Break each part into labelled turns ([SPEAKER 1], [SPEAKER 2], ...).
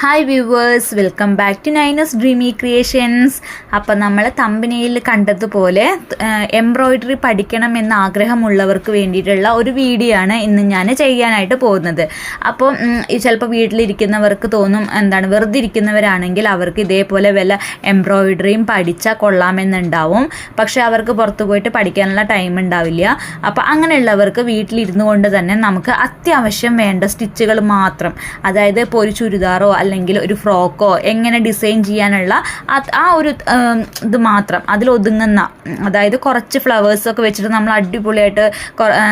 [SPEAKER 1] Hi viewers welcome back to Nainas dreamy creations അപ്പം നമ്മൾ തമ്പനിയിൽ കണ്ടതുപോലെ എംബ്രോയിഡറി പഠിക്കണം എന്ന ആഗ്രഹമുള്ളവർക്ക് വേണ്ടിയിട്ടുള്ള ഒരു വീഡിയോ ആണ് ഇന്ന് ഞാൻ ചെയ്യാനായിട്ട് പോകുന്നത്. അപ്പോൾ ചിലപ്പോൾ വീട്ടിലിരിക്കുന്നവർക്ക് തോന്നും എന്താണ് വെറുതെ ഇരിക്കുന്നവരാണെങ്കിൽ അവർക്ക് ഇതേപോലെ വല്ല എംബ്രോയിഡറിയും പഠിച്ചാൽ കൊള്ളാമെന്നുണ്ടാവും. പക്ഷേ അവർക്ക് പുറത്തു പോയിട്ട് പഠിക്കാനുള്ള ടൈം ഉണ്ടാവില്ല. അപ്പോൾ അങ്ങനെയുള്ളവർക്ക് വീട്ടിലിരുന്നു കൊണ്ട് തന്നെ നമുക്ക് അത്യാവശ്യം വേണ്ട സ്റ്റിച്ചുകൾ മാത്രം അതായത് ഇപ്പോൾ ഒരു ചുരിദാറോ അല്ലെങ്കിൽ ഒരു ഫ്രോക്കോ എങ്ങനെ ഡിസൈൻ ചെയ്യാനുള്ള ആ ഒരു ഇത് മാത്രം. അതിൽ ഒതുങ്ങുന്ന അതായത് കുറച്ച് ഫ്ലവേഴ്സൊക്കെ വെച്ചിട്ട് നമ്മൾ അടിപൊളിയായിട്ട്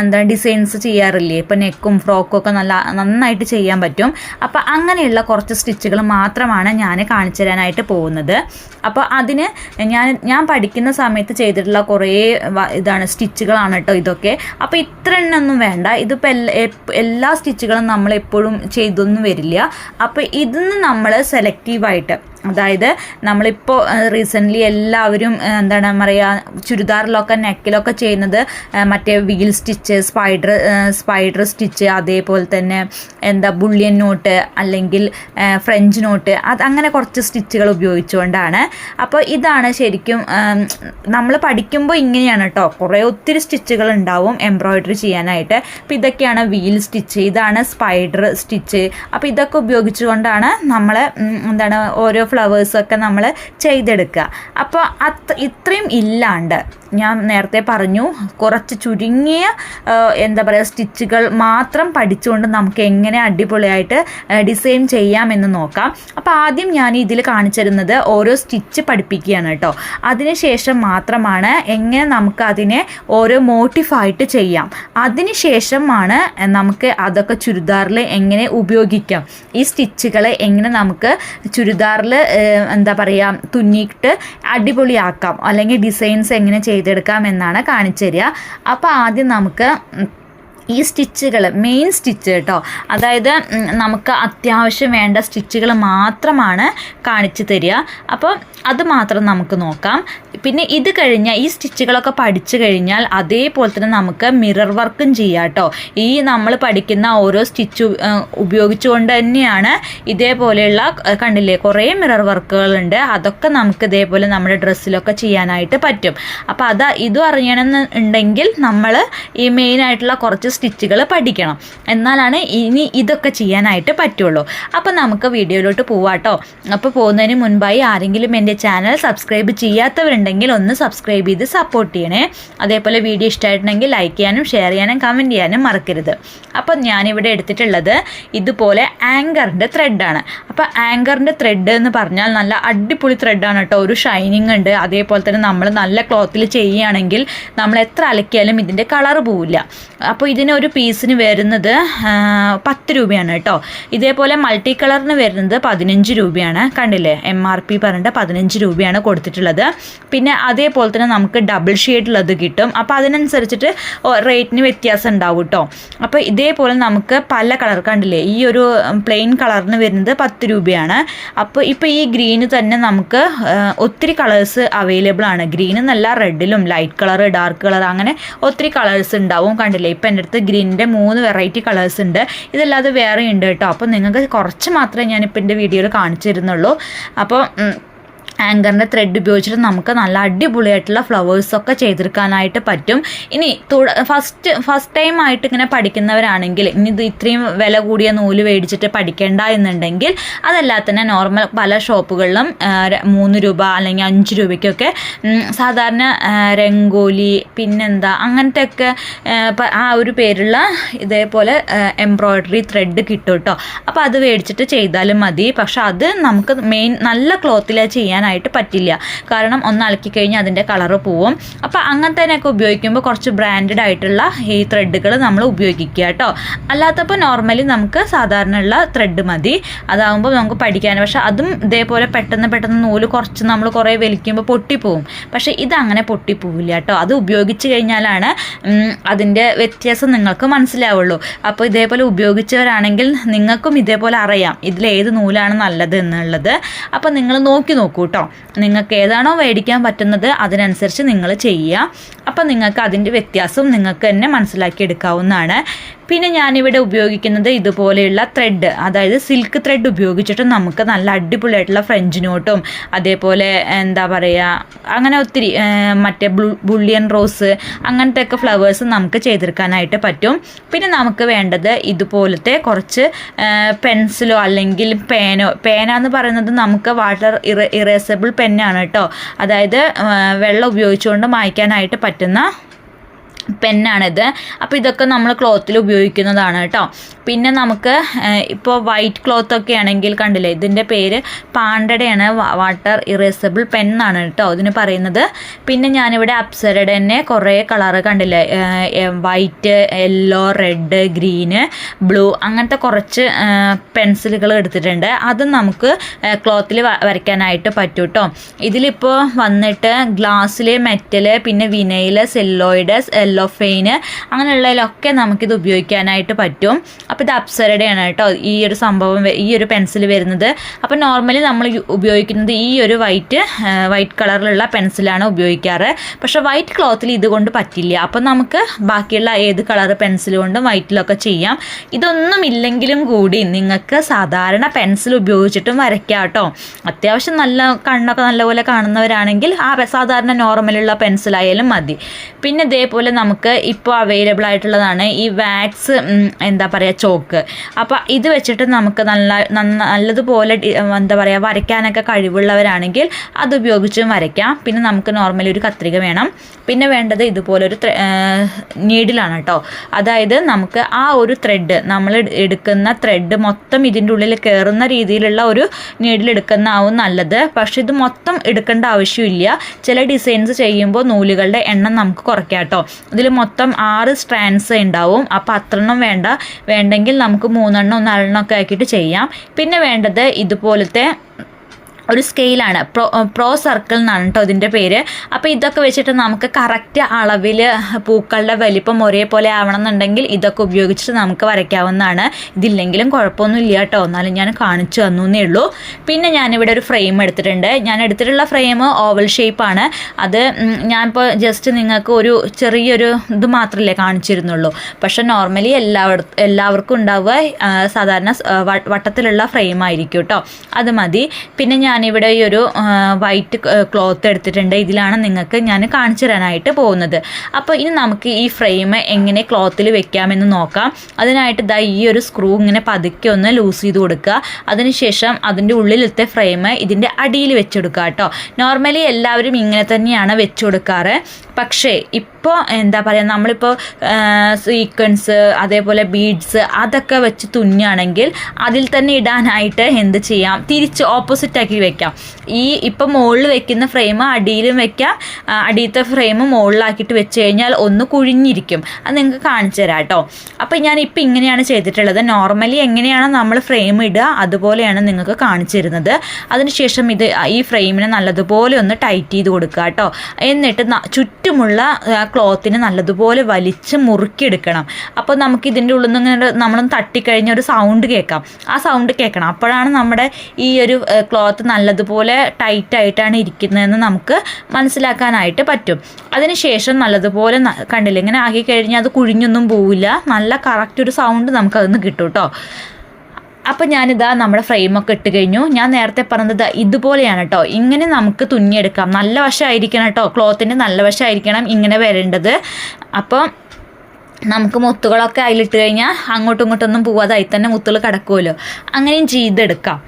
[SPEAKER 1] എന്താ ഡിസൈൻസ് ചെയ്യാറില്ലേ? ഇപ്പം നെക്കും ഫ്രോക്കും ഒക്കെ നല്ല നന്നായിട്ട് ചെയ്യാൻ പറ്റും. അപ്പോൾ അങ്ങനെയുള്ള കുറച്ച് സ്റ്റിച്ചുകൾ മാത്രമാണ് ഞാൻ കാണിച്ചു തരാനായിട്ട് പോകുന്നത്. അപ്പോൾ അതിന് ഞാൻ ഞാൻ പഠിക്കുന്ന സമയത്ത് ചെയ്തിട്ടുള്ള കുറേ ഇതാണ് സ്റ്റിച്ചുകളാണ് കേട്ടോ ഇതൊക്കെ. അപ്പോൾ ഇത്ര എണ്ണൊന്നും വേണ്ട ഇതിപ്പോൾ എല്ലാ സ്റ്റിച്ചുകളും നമ്മൾ എപ്പോഴും ചെയ്തൊന്നും വരില്ല. അപ്പോൾ ഇതിന്ന് നമ്മൾ സെലക്റ്റീവായിട്ട് അതായത് നമ്മളിപ്പോൾ റീസെന്റ്ലി എല്ലാവരും എന്താണ് പറയുക ചുരിദാറിലൊക്കെ നെക്കിലൊക്കെ ചെയ്യുന്നത് മറ്റേ wheel stitch spider spider stitch അതേപോലെ തന്നെ എന്താ ബുള്ളിയൻ നോട്ട് അല്ലെങ്കിൽ ഫ്രഞ്ച് നോട്ട് അത് അങ്ങനെ കുറച്ച് സ്റ്റിച്ചുകൾ ഉപയോഗിച്ചുകൊണ്ടാണ്. അപ്പോൾ ഇതാണ് ശരിക്കും നമ്മൾ പഠിക്കുമ്പോൾ ഇങ്ങനെയാണ് കേട്ടോ കുറേ ഒത്തിരി സ്റ്റിച്ചുകൾ ഉണ്ടാവും എംബ്രോയിഡറി ചെയ്യാനായിട്ട്. അപ്പോൾ ഇതൊക്കെയാണ് വീൽ സ്റ്റിച്ച് ഇതാണ് സ്പൈഡർ സ്റ്റിച്ച് അപ്പോൾ ഇതൊക്കെ ഉപയോഗിച്ചുകൊണ്ടാണ് നമ്മൾ എന്താണ് ഓരോ ഫ്ലവേഴ്സൊക്കെ നമ്മൾ ചെയ്തെടുക്കുക അപ്പോൾ അത് ഇത്രയും ഇല്ലാണ്ട് ഞാൻ നേരത്തെ പറഞ്ഞു കുറച്ച് ചുരുങ്ങിയ എന്താ പറയുക സ്റ്റിച്ചുകൾ മാത്രം പഠിച്ചുകൊണ്ട് നമുക്ക് എങ്ങനെ അടിപൊളിയായിട്ട് ഡിസൈൻ ചെയ്യാമെന്ന് നോക്കാം. അപ്പോൾ ആദ്യം ഞാൻ ഇതിൽ കാണിച്ചിരുന്നത് ഓരോ സ്റ്റിച്ച് പഠിപ്പിക്കുകയാണ് കേട്ടോ. അതിനുശേഷം മാത്രമാണ് എങ്ങനെ നമുക്ക് അതിനെ ഓരോ മോട്ടിഫായിട്ട് ചെയ്യാം. അതിനുശേഷമാണ് നമുക്ക് അതൊക്കെ ചുരിദാറിൽ എങ്ങനെ ഉപയോഗിക്കാം. ഈ സ്റ്റിച്ചുകളെ എങ്ങനെ നമുക്ക് ചുരിദാറിൽ എന്താ പറയുക തുന്നിയിട്ട് അടിപൊളിയാക്കാം. അല്ലെങ്കിൽ ഡിസൈൻസ് എങ്ങനെ ചെയ്തെടുക്കാം എന്നാണ് കാണിച്ചു തരിക. അപ്പോൾ ആദ്യം നമുക്ക് ഈ സ്റ്റിച്ചുകൾ മെയിൻ സ്റ്റിച്ച് കേട്ടോ. അതായത് നമുക്ക് അത്യാവശ്യം വേണ്ട സ്റ്റിച്ചുകൾ മാത്രമാണ് കാണിച്ചു തരിക. അപ്പോൾ അത് മാത്രം നമുക്ക് നോക്കാം. പിന്നെ ഇത് കഴിഞ്ഞാൽ ഈ സ്റ്റിച്ചുകളൊക്കെ പഠിച്ചു കഴിഞ്ഞാൽ അതേപോലെ തന്നെ നമുക്ക് മിറർ വർക്കും ചെയ്യാം കേട്ടോ. ഈ നമ്മൾ പഠിക്കുന്ന ഓരോ സ്റ്റിച്ച് ഉപയോഗിച്ചുകൊണ്ട് തന്നെയാണ് ഇതേപോലെയുള്ള കണ്ടില്ലേ കുറേ മിറർ വർക്കുകളുണ്ട് അതൊക്കെ നമുക്ക് ഇതേപോലെ നമ്മുടെ ഡ്രസ്സിലൊക്കെ ചെയ്യാനായിട്ട് പറ്റും. അപ്പോൾ അത് ഇതും അറിയണമെന്ന് ഉണ്ടെങ്കിൽ നമ്മൾ ഈ മെയിനായിട്ടുള്ള കുറച്ച് സ്റ്റിച്ചുകൾ പഠിക്കണം. എന്നാലാണ് ഇനി ഇതൊക്കെ ചെയ്യാനായിട്ട് പറ്റുള്ളൂ. അപ്പോൾ നമുക്ക് വീഡിയോയിലോട്ട് പോവാട്ടോ. അപ്പോൾ പോകുന്നതിന് മുൻപായി ആരെങ്കിലും എന്റെ ചാനൽ സബ്സ്ക്രൈബ് ചെയ്യാത്തവരുണ്ടെങ്കിൽ ഒന്ന് സബ്സ്ക്രൈബ് ചെയ്ത് സപ്പോർട്ട് ചെയ്യണേ. അതേപോലെ വീഡിയോ ഇഷ്ടമായിട്ടുണ്ടെങ്കിൽ ലൈക്ക് ചെയ്യാനും ഷെയർ ചെയ്യാനും കമന്റ് ചെയ്യാനും മറക്കരുത്. അപ്പോൾ ഞാനിവിടെ എടുത്തിട്ടുള്ളത് ഇതുപോലെ ആങ്കറിന്റെ ത്രെഡാണ് അപ്പോൾ ആങ്കറിന്റെ ത്രെഡ് എന്ന് പറഞ്ഞാൽ നല്ല അടിപൊളി ത്രെഡാണ് കേട്ടോ. ഒരു ഷൈനിങ് ഉണ്ട്. അതേപോലെ തന്നെ നമ്മൾ നല്ല ക്ലോത്തിൽ ചെയ്യുകയാണെങ്കിൽ നമ്മൾ എത്ര അലക്കിയാലും ഇതിന്റെ കളർ പോവില്ല. അപ്പോൾ ഇതിന് ഒരു പീസിന് വരുന്നത് പത്ത് രൂപയാണ് കേട്ടോ. ഇതേപോലെ മൾട്ടി കളറിന് വരുന്നത് പതിനഞ്ച് രൂപയാണ്. കണ്ടില്ലേ? എം ആർ പി പറഞ്ഞിട്ട് പതിനഞ്ച് രൂപയാണ് കൊടുത്തിട്ടുള്ളത്. പിന്നെ അതേപോലെ തന്നെ നമുക്ക് ഡബിൾ ഷെയ്ഡുള്ളത് കിട്ടും. അപ്പോൾ അതിനനുസരിച്ചിട്ട് റേറ്റിന് വ്യത്യാസം ഉണ്ടാവും കേട്ടോ. അപ്പോൾ ഇതേപോലെ നമുക്ക് പല കളർ കണ്ടില്ലേ? ഈ ഒരു പ്ലെയിൻ കളറിന് വരുന്നത് പത്ത് രൂപയാണ്. അപ്പോൾ ഇപ്പോൾ ഈ ഗ്രീന് തന്നെ നമുക്ക് ഒത്തിരി കളേഴ്സ് അവൈലബിൾ ആണ്. ഗ്രീൻ എന്നല്ല റെഡിലും ലൈറ്റ് കളർ ഡാർക്ക് കളർ അങ്ങനെ ഒത്തിരി കളേഴ്സ് ഉണ്ടാവും. കണ്ടില്ലേ? ഇപ്പം എന്റെ അടുത്ത് ഗ്രീനിന്റെ മൂന്ന് വെറൈറ്റി കളേഴ്സ് ഉണ്ട്. ഇതല്ലാതെ വേറെ ഉണ്ട് കേട്ടോ. അപ്പോൾ നിങ്ങൾക്ക് കുറച്ച് മാത്രമേ ഞാനിപ്പോൾ എന്റെ വീഡിയോയിൽ കാണിച്ചിരുന്നുള്ളൂ അപ്പോൾ ആങ്കറിന്റെ ത്രെഡ് ഉപയോഗിച്ചിട്ട് നമുക്ക് നല്ല അടിപൊളിയായിട്ടുള്ള ഫ്ലവേഴ്സൊക്കെ ചെയ്തെടുക്കാനായിട്ട് പറ്റും. ഇനി ഫസ്റ്റ് ഫസ്റ്റ് ടൈം ആയിട്ട് ഇങ്ങനെ പഠിക്കുന്നവരാണെങ്കിൽ ഇനി ഇത് ഇത്രയും വില കൂടിയ നൂൽ മേടിച്ചിട്ട് പഠിക്കേണ്ട എന്നുണ്ടെങ്കിൽ അതല്ലാതെ തന്നെ നോർമൽ പല ഷോപ്പുകളിലും മൂന്ന് രൂപ അല്ലെങ്കിൽ അഞ്ച് രൂപയ്ക്കൊക്കെ സാധാരണ രംഗോലി പിന്നെന്താ അങ്ങനത്തെ ഒക്കെ ആ, ഒരു പേരുള്ള ഇതേപോലെ എംബ്രോയ്ഡറി ത്രെഡ് കിട്ടും കേട്ടോ അപ്പോൾ അത് മേടിച്ചിട്ട് ചെയ്താലും മതി. പക്ഷെ അത് നമുക്ക് മെയിൻ നല്ല ക്ലോത്തിൽ ചെയ്യാനായിട്ട് പറ്റില്ല. കാരണം ഒന്ന് അലക്കി കഴിഞ്ഞാൽ അതിന്റെ കളർ പോവും. അപ്പോൾ അങ്ങനത്തേനൊക്കെ ഉപയോഗിക്കുമ്പോൾ കുറച്ച് ബ്രാൻഡഡ് ആയിട്ടുള്ള ഈ ത്രെഡുകൾ നമ്മൾ ഉപയോഗിക്കുക കേട്ടോ. അല്ലാത്തപ്പോൾ നോർമലി നമുക്ക് സാധാരണ ഉള്ള ത്രെഡ് മതി. അതാകുമ്പോൾ നമുക്ക് പഠിക്കാൻ പക്ഷെ അതും ഇതേപോലെ പെട്ടെന്ന് പെട്ടെന്ന് നൂൽ കുറച്ച് നമ്മൾ കുറേ വലിക്കുമ്പോൾ പൊട്ടിപ്പോവും. പക്ഷെ ഇതങ്ങനെ പൊട്ടിപ്പോവില്ല കേട്ടോ. അത് ഉപയോഗിച്ച് കഴിഞ്ഞാലാണ് അതിന്റെ വ്യത്യാസം നിങ്ങൾക്ക് മനസ്സിലാവുള്ളൂ. അപ്പോൾ ഇതേപോലെ ഉപയോഗിച്ചവരാണെങ്കിൽ നിങ്ങൾക്കും ഇതേപോലെ അറിയാം. ഇതിൽ ഏത് നൂലാണ് നല്ലത് എന്നുള്ളത്. അപ്പോൾ നിങ്ങൾ നോക്കി നോക്കൂ കേട്ടോ. നിങ്ങൾക്ക് ഏതാണോ മേടിക്കാൻ പറ്റുന്നത് അതിനനുസരിച്ച് നിങ്ങൾ ചെയ്യുക. അപ്പം നിങ്ങൾക്ക് അതിന്റെ വ്യത്യാസം നിങ്ങൾക്ക് തന്നെ മനസ്സിലാക്കി എടുക്കാവുന്നതാണ്. പിന്നെ ഞാനിവിടെ ഉപയോഗിക്കുന്നത് ഇതുപോലെയുള്ള ത്രെഡ് അതായത് സിൽക്ക് ത്രെഡ് ഉപയോഗിച്ചിട്ട് നമുക്ക് നല്ല അടിപൊളിയായിട്ടുള്ള ഫ്രഞ്ച് നോട്ടും അതേപോലെ എന്താ പറയുക അങ്ങനെ ഒത്തിരി മറ്റേ ബുള്ളിയൻ റോസ് അങ്ങനത്തെ ഒക്കെ ഫ്ലവേഴ്സ് നമുക്ക് ചെയ്തെടുക്കാനായിട്ട് പറ്റും. പിന്നെ നമുക്ക് വേണ്ടത് ഇതുപോലത്തെ കുറച്ച് പെൻസിലോ അല്ലെങ്കിൽ പേനോ പേന എന്ന് പറയുന്നത് നമുക്ക് വാട്ടർ ഇറ ഇറേസബിൾ പെന്നാണ് കേട്ടോ. അതായത് വെള്ളം ഉപയോഗിച്ചുകൊണ്ട് മായ്ക്കാനായിട്ട് പറ്റുന്ന പെന്നാണിത് അപ്പോൾ ഇതൊക്കെ നമ്മൾ ക്ലോത്തിൽ ഉപയോഗിക്കുന്നതാണ് കേട്ടോ. പിന്നെ നമുക്ക് ഇപ്പോൾ വൈറ്റ് ക്ലോത്ത് ഒക്കെ ആണെങ്കിൽ കണ്ടില്ലേ ഇതിന്റെ പേര് പാണ്ടടയാണ് വാട്ടർ ഇറേസബിൾ പെൻ എന്നാണ് കേട്ടോ ഇതിന് പറയുന്നത്. പിന്നെ ഞാനിവിടെ അപ്സരയുടെ തന്നെ കുറേ കളറ് കണ്ടില്ലേ white yellow red green blue അങ്ങനത്തെ കുറച്ച് പെൻസിലുകൾ എടുത്തിട്ടുണ്ട്. അത് നമുക്ക് ക്ലോത്തിൽ വരയ്ക്കാനായിട്ട് പറ്റും കേട്ടോ ഇതിലിപ്പോൾ വന്നിട്ട് ഗ്ലാസ്സിൽ മെറ്റൽ പിന്നെ വിനയിൽ സെല്ലോയിഡ് എല്ലോഫെയിന് അങ്ങനെയുള്ളതിലൊക്കെ നമുക്കിത് ഉപയോഗിക്കാനായിട്ട് പറ്റും. അപ്പോൾ ഇത് അപ്സരയുടെയാണ് കേട്ടോ ഈ ഒരു സംഭവം ഈ ഒരു പെൻസിൽ വരുന്നത്. അപ്പോൾ നോർമലി നമ്മൾ ഉപയോഗിക്കുന്നത് ഈ ഒരു വൈറ്റ് വൈറ്റ് കളറിലുള്ള പെൻസിലാണ് ഉപയോഗിക്കാറ്. പക്ഷേ വൈറ്റ് ക്ലോത്തിൽ ഇതുകൊണ്ട് പറ്റില്ല. അപ്പോൾ നമുക്ക് ബാക്കിയുള്ള ഏത് കളർ പെൻസിൽ കൊണ്ടും വൈറ്റിലൊക്കെ ചെയ്യാം. ഇതൊന്നും ഇല്ലെങ്കിലും കൂടി നിങ്ങൾക്ക് സാധാരണ പെൻസിൽ ഉപയോഗിച്ചിട്ടും വരയ്ക്കാം കേട്ടോ. അത്യാവശ്യം നല്ല കണ്ണൊക്കെ നല്ലപോലെ കാണുന്നവരാണെങ്കിൽ ആ സാധാരണ നോർമലുള്ള പെൻസിലായാലും മതി. പിന്നെ ഇതേപോലെ നമുക്ക് ഇപ്പോൾ അവൈലബിൾ ആയിട്ടുള്ളതാണ് ഈ വാക്സ് എന്താ പറയുക ചോക്ക്. അപ്പോൾ ഇത് വെച്ചിട്ട് നമുക്ക് നല്ല നല്ലതുപോലെ എന്താ പറയുക വരയ്ക്കാനൊക്കെ കഴിവുള്ളവരാണെങ്കിൽ അത് ഉപയോഗിച്ചും വരയ്ക്കാം. പിന്നെ നമുക്ക് നോർമലി ഒരു കത്രിക വേണം. പിന്നെ വേണ്ടത് ഇതുപോലൊരു നീഡിലാണ് കേട്ടോ അതായത് നമുക്ക് ആ ഒരു ത്രെഡ് നമ്മൾ എടുക്കുന്ന ത്രെഡ് മൊത്തം ഇതിന്റെ ഉള്ളിൽ കയറുന്ന രീതിയിലുള്ള ഒരു നീഡിൽ എടുക്കുന്നതാവും നല്ലത്. പക്ഷെ ഇത് മൊത്തം എടുക്കേണ്ട ആവശ്യമില്ല. ചില ഡിസൈൻസ് ചെയ്യുമ്പോൾ നൂലുകളുടെ എണ്ണം നമുക്ക് കുറയ്ക്കാം കേട്ടോ ഇതിൽ മൊത്തം ആറ് സ്ട്രാൻഡ്സ് ഉണ്ടാവും അപ്പോൾ അത്രണ്ണം വേണ്ട. വേണ്ടെങ്കിൽ നമുക്ക് മൂന്നെണ്ണം നാലെണ്ണം ഒക്കെ ആക്കിയിട്ട് ചെയ്യാം. പിന്നെ വേണ്ടത് ഇതുപോലത്തെ ഒരു സ്കെയിലാണ് പ്രോ പ്രോ സർക്കിൾ എന്നാണ് കേട്ടോ ഇതിന്റെ പേര്. അപ്പോൾ ഇതൊക്കെ വെച്ചിട്ട് നമുക്ക് കറക്റ്റ് അളവിൽ പൂക്കളുടെ വലിപ്പം ഒരേപോലെ ആവണം എന്നുണ്ടെങ്കിൽ ഇതൊക്കെ ഉപയോഗിച്ചിട്ട് നമുക്ക് വരയ്ക്കാവുന്നതാണ്. ഇതില്ലെങ്കിലും കുഴപ്പമൊന്നുമില്ല കേട്ടോ എന്നാലും ഞാൻ കാണിച്ചു തന്നു എന്നേ ഉള്ളൂ. പിന്നെ ഞാനിവിടെ ഒരു ഫ്രെയിം എടുത്തിട്ടുണ്ട്. ഞാൻ എടുത്തിട്ടുള്ള ഫ്രെയിം ഓവൽ ഷേപ്പാണ് അത് ഞാനിപ്പോൾ ജസ്റ്റ് നിങ്ങൾക്ക് ഒരു ചെറിയൊരു ഇത് മാത്രമല്ലേ കാണിച്ചിരുന്നുള്ളൂ. പക്ഷെ നോർമലി എല്ലാവർ എല്ലാവർക്കും ഉണ്ടാവുക സാധാരണ വട്ടത്തിലുള്ള ഫ്രെയിം ആയിരിക്കും കേട്ടോ അത് മതി. പിന്നെ ഞാനിവിടെ ഈ ഒരു വൈറ്റ് ക്ലോത്ത് എടുത്തിട്ടുണ്ട്. ഇതിലാണ് നിങ്ങൾക്ക് ഞാൻ കാണിച്ചു തരാനായിട്ട് പോകുന്നത്. അപ്പോൾ ഇനി നമുക്ക് ഈ ഫ്രെയിം എങ്ങനെ ക്ലോത്തിൽ വെക്കാമെന്ന് നോക്കാം. അതിനായിട്ട് ഇതാ ഈ ഒരു സ്ക്രൂ ഇങ്ങനെ പതുക്കെ ഒന്ന് ലൂസ് ചെയ്ത് കൊടുക്കുക. അതിനുശേഷം അതിന്റെ ഉള്ളിലത്തെ ഫ്രെയിം ഇതിന്റെ അടിയിൽ വെച്ചെടുക്കുക കേട്ടോ. നോർമലി എല്ലാവരും ഇങ്ങനെ തന്നെയാണ് വെച്ച് കൊടുക്കാറ്. പക്ഷേ ഇപ്പോൾ എന്താ പറയുക നമ്മളിപ്പോൾ സീക്വൻസ് അതേപോലെ ബീഡ്സ് അതൊക്കെ വെച്ച് തുന്നുകയാണെങ്കിൽ അതിൽ തന്നെ ഇടാനായിട്ട് എന്ത് ചെയ്യാം? തിരിച്ച് ഓപ്പോസിറ്റ് ആക്കി വെക്കാം. ഈ ഇപ്പം മുകളിൽ വെക്കുന്ന ഫ്രെയിം അടിയിലും വെക്കാം. അടിയത്തെ ഫ്രെയിം മുകളിലാക്കിയിട്ട് വെച്ച് കഴിഞ്ഞാൽ ഒന്ന് കുഴിഞ്ഞിരിക്കും. അത് നിങ്ങൾക്ക് കാണിച്ചു തരാം കേട്ടോ. അപ്പോൾ ഞാൻ ഇപ്പം ഇങ്ങനെയാണ് ചെയ്തിട്ടുള്ളത്. നോർമലി എങ്ങനെയാണ് നമ്മൾ ഫ്രെയിം ഇടുക അതുപോലെയാണ് നിങ്ങൾക്ക് കാണിച്ചു തരുന്നത്. അതിനുശേഷം ഇത് ഈ ഫ്രെയിമിനെ നല്ലതുപോലെ ഒന്ന് ടൈറ്റ് ചെയ്ത് കൊടുക്കുക കേട്ടോ. എന്നിട്ട് ചുറ്റുമുള്ള ക്ലോത്തിനെ നല്ലതുപോലെ വലിച്ച് മുറുക്കിയെടുക്കണം. അപ്പോൾ നമുക്ക് ഇതിന്റെ ഉള്ളിൽ നിന്ന് ഇങ്ങനെ നമ്മളൊന്ന് തട്ടിക്കഴിഞ്ഞ ഒരു സൗണ്ട് കേൾക്കാം. ആ സൗണ്ട് കേൾക്കണം. അപ്പോഴാണ് നമ്മുടെ ഈ ഒരു ക്ലോത്ത് നല്ലതുപോലെ ടൈറ്റ് ആയിട്ടാണ് ഇരിക്കുന്നതെന്ന് നമുക്ക് മനസ്സിലാക്കാനായിട്ട് പറ്റും. അതിനുശേഷം നല്ലതുപോലെ കണ്ടില്ല ഇങ്ങനെ ആക്കി കഴിഞ്ഞാൽ അത് കുഴിഞ്ഞൊന്നും പോവില്ല. നല്ല കറക്റ്റ് ഒരു സൗണ്ട് നമുക്കതൊന്ന് കിട്ടും കേട്ടോ അപ്പം ഞാനിതാ നമ്മുടെ ഫ്രെയിമൊക്കെ ഇട്ട് കഴിഞ്ഞു. ഞാൻ നേരത്തെ പറഞ്ഞത് ഇതുപോലെയാണ് കേട്ടോ ഇങ്ങനെ നമുക്ക് തുന്നിയെടുക്കാം. നല്ല വശമായിരിക്കണം കേട്ടോ ക്ലോത്തിന്റെ നല്ല വശമായിരിക്കണം ഇങ്ങനെ വരേണ്ടത്. അപ്പം നമുക്ക് മുത്തുകളൊക്കെ അതിലിട്ട് കഴിഞ്ഞാൽ അങ്ങോട്ടും ഇങ്ങോട്ടൊന്നും പോവാതെ അതിൽ തന്നെ മുത്തുകൾ കിടക്കുമല്ലോ അങ്ങനെയും ചെയ്തെടുക്കാം.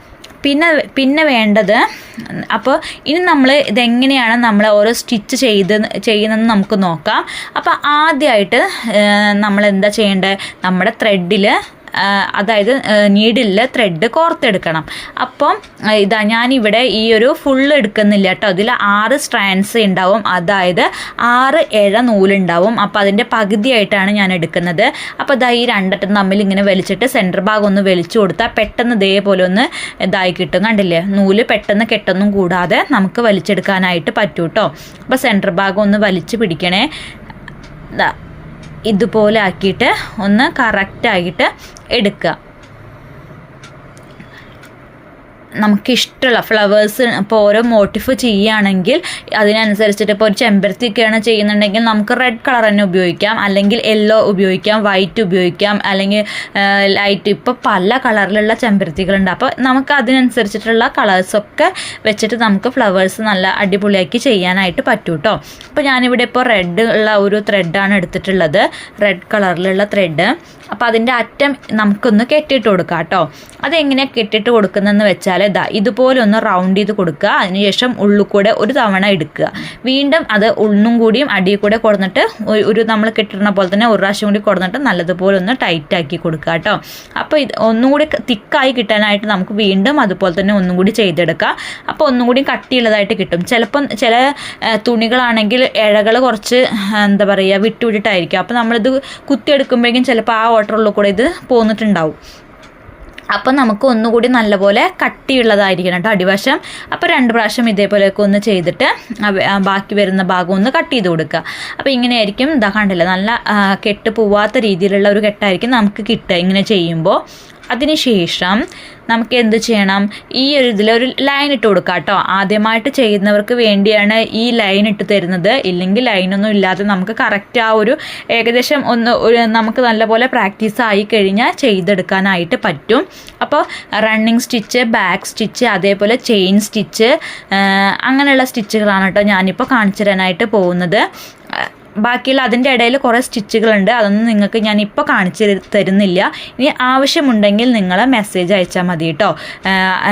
[SPEAKER 1] പിന്നെ പിന്നെ വേണ്ടത് അപ്പോൾ ഇനി നമ്മൾ ഇതെങ്ങനെയാണ് നമ്മൾ ഓരോ സ്റ്റിച്ച് ചെയ്ത് ചെയ്യുന്നതെന്ന് നമുക്ക് നോക്കാം. അപ്പോൾ ആദ്യമായിട്ട് നമ്മൾ എന്താ ചെയ്യേണ്ടത്? നമ്മുടെ ത്രെഡിൽ അതായത് നീഡിൽ ത്രെഡ് കോർത്തെടുക്കണം. അപ്പം ഇതാ ഞാനിവിടെ ഈ ഒരു ഫുൾ എടുക്കുന്നില്ല കേട്ടോ. ഇതിൽ ആറ് സ്ട്രാൻഡ്സ് ഉണ്ടാവും. അതായത് ആറ് ഇഴ നൂലുണ്ടാവും. അപ്പോൾ അതിന്റെ പകുതിയായിട്ടാണ് ഞാൻ എടുക്കുന്നത്. അപ്പോൾ ഇതാ ഈ രണ്ടറ്റം തമ്മിൽ ഇങ്ങനെ വലിച്ചിട്ട് സെന്റർ ഭാഗം ഒന്ന് വലിച്ചു കൊടുത്താൽ പെട്ടെന്ന് ഇതേപോലെ ഒന്ന് ഇതായി കിട്ടും. കണ്ടില്ലേ? നൂൽ പെട്ടെന്ന് കെട്ടൊന്നും കൂടാതെ നമുക്ക് വലിച്ചെടുക്കാനായിട്ട് പറ്റൂട്ടോ. അപ്പോൾ സെന്റർ ഭാഗം ഒന്ന് വലിച്ചു പിടിക്കണേ. ഇതുപോലെ ആക്കിയിട്ട് ഒന്ന് കറക്റ്റായിട്ട് എടുക്കുക. നമുക്ക് ഇഷ്ടമുള്ള ഫ്ലവേഴ്സ് ഇപ്പോൾ ഓരോ മോട്ടിഫ് ചെയ്യുകയാണെങ്കിൽ അതിനനുസരിച്ചിട്ട് ഇപ്പോൾ ഒരു ചെമ്പരത്തിയൊക്കെയാണ് ചെയ്യുന്നുണ്ടെങ്കിൽ നമുക്ക് റെഡ് കളർ തന്നെ ഉപയോഗിക്കാം. അല്ലെങ്കിൽ യെല്ലോ ഉപയോഗിക്കാം വൈറ്റ് ഉപയോഗിക്കാം. അല്ലെങ്കിൽ ലൈറ്റ് ഇപ്പോൾ പല കളറിലുള്ള ചെമ്പരത്തികളുണ്ട്. അപ്പോൾ നമുക്ക് അതിനനുസരിച്ചിട്ടുള്ള കളേഴ്സൊക്കെ വെച്ചിട്ട് നമുക്ക് ഫ്ലവേഴ്സ് നല്ല അടിപൊളിയാക്കി ചെയ്യാനായിട്ട് പറ്റും കേട്ടോ അപ്പോൾ ഞാനിവിടെ ഇപ്പോൾ റെഡ് ഉള്ള ഒരു ത്രെഡാണ് എടുത്തിട്ടുള്ളത്. റെഡ് കളറിലുള്ള ത്രെഡ് അപ്പോൾ അതിന്റെ അറ്റം നമുക്കൊന്ന് കെട്ടിയിട്ട് കൊടുക്കാം കേട്ടോ അതെങ്ങനെയാണ് കെട്ടിയിട്ട് കൊടുക്കുന്നതെന്ന് വെച്ചാൽ ഇതാ ഇതുപോലെ ഒന്ന് റൗണ്ട് ചെയ്ത് കൊടുക്കുക. അതിനുശേഷം ഉള്ളിൽ കൂടെ ഒരു തവണ എടുക്കുക. വീണ്ടും അത് ഉള്ളും കൂടിയും അടിയിൽ കൂടെ കൊടുന്നിട്ട് ഒരു- നമ്മൾ കെട്ടിടുന്ന പോലെ തന്നെ ഒരു പ്രാവശ്യം കൂടി കൊടുന്നിട്ട് നല്ലതുപോലെ ഒന്ന് ടൈറ്റ് ആക്കി കൊടുക്കുക കേട്ടോ. അപ്പോൾ ഇത് ഒന്നും കൂടി തിക്കായി കിട്ടാനായിട്ട് നമുക്ക് വീണ്ടും അതുപോലെ തന്നെ ഒന്നും കൂടി ചെയ്തെടുക്കാം. അപ്പോൾ ഒന്നും കൂടി കട്ടിയുള്ളതായിട്ട് കിട്ടും. ചിലപ്പം ചില തുണികളാണെങ്കിൽ ഇഴകൾ കുറച്ച് എന്താ പറയുക വിട്ടുവിട്ടിട്ടായിരിക്കും അപ്പോൾ നമ്മളിത് കുത്തിയെടുക്കുമ്പോഴേക്കും ചിലപ്പോൾ ആ ഓട്ടറുള്ള കൂടെ ഇത് പോന്നിട്ടുണ്ടാവും. അപ്പോൾ നമുക്ക് ഒന്നുകൂടി നല്ലപോലെ കട്ടിയുള്ളതായിരിക്കണം കേട്ടോ അടിവശം. അപ്പോൾ രണ്ട് പ്രാവശ്യം ഇതേപോലെയൊക്കെ ഒന്ന് ചെയ്തിട്ട് ബാക്കി വരുന്ന ഭാഗം ഒന്ന് കട്ട് ചെയ്ത് കൊടുക്കുക. അപ്പോൾ ഇങ്ങനെയായിരിക്കും ഇതാ കണ്ടില്ല നല്ല കെട്ട് പോവാത്ത രീതിയിലുള്ള ഒരു കെട്ടായിരിക്കും നമുക്ക് കിട്ടുക ഇങ്ങനെ ചെയ്യുമ്പോൾ. അതിനുശേഷം നമുക്ക് എന്ത് ചെയ്യണം? ഈ ഒരു ഇതിൽ ഒരു ലൈൻ ഇട്ട് കൊടുക്കുക കേട്ടോ ആദ്യമായിട്ട് ചെയ്യുന്നവർക്ക് വേണ്ടിയാണ് ഈ ലൈൻ ഇട്ട് തരുന്നത്. ഇല്ലെങ്കിൽ ലൈനൊന്നും ഇല്ലാതെ നമുക്ക് കറക്റ്റ് ആ ഒരു ഏകദേശം ഒന്ന് നമുക്ക് നല്ലപോലെ പ്രാക്ടീസ് ആയി കഴിഞ്ഞാൽ ചെയ്തെടുക്കാനായിട്ട് പറ്റും. അപ്പോൾ റണ്ണിങ് സ്റ്റിച്ച് ബാക്ക് സ്റ്റിച്ച് അതേപോലെ ചെയിൻ സ്റ്റിച്ച് അങ്ങനെയുള്ള സ്റ്റിച്ചുകളാണ് കേട്ടോ ഞാനിപ്പോൾ കാണിച്ചു തരാനായിട്ട് പോകുന്നത്. ബാക്കിയുള്ള അതിന്റെ ഇടയിൽ കുറേ സ്റ്റിച്ചുകളുണ്ട്. അതൊന്നും നിങ്ങൾക്ക് ഞാൻ ഇപ്പോൾ കാണിച്ചു തരുന്നില്ല. ഇനി ആവശ്യമുണ്ടെങ്കിൽ നിങ്ങൾ മെസ്സേജ് അയച്ചാൽ മതി കേട്ടോ.